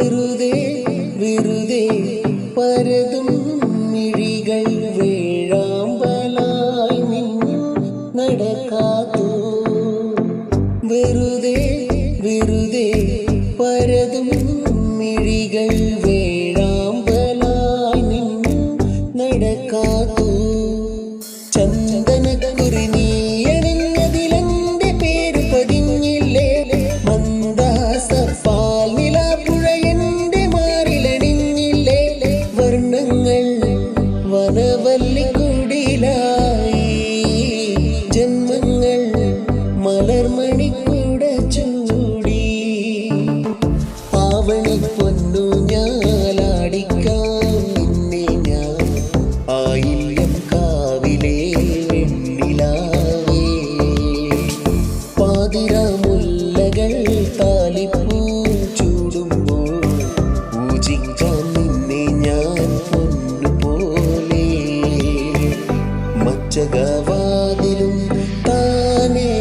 വെറുതെ വെറുതെ പരതും മിഴികൾ വേഴാമ്പലായി നിന്നും നടക്കാത്തു. വെറുതെ വെറുതെ പരതും മിഴികൾ വേഴാമ്പലായി നിന്നും നടക്കാ വനവല്ലിക്കുടിലായി ജന്മങ്ങൾ മലർമണിക്കൂട ചൂടി. ആവണി പൊന്നു ഞാലാടിക്കാൻ നിന്നെ ഞാൻ ആയില്യം കാവിലെ വെണ്ണിലാവേ പാതിരാമുല്ലകൾ മച്ചകവാതിലും താനേ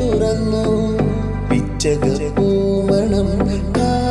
തുറന്നു. പിച്ചക പൂമണം കാ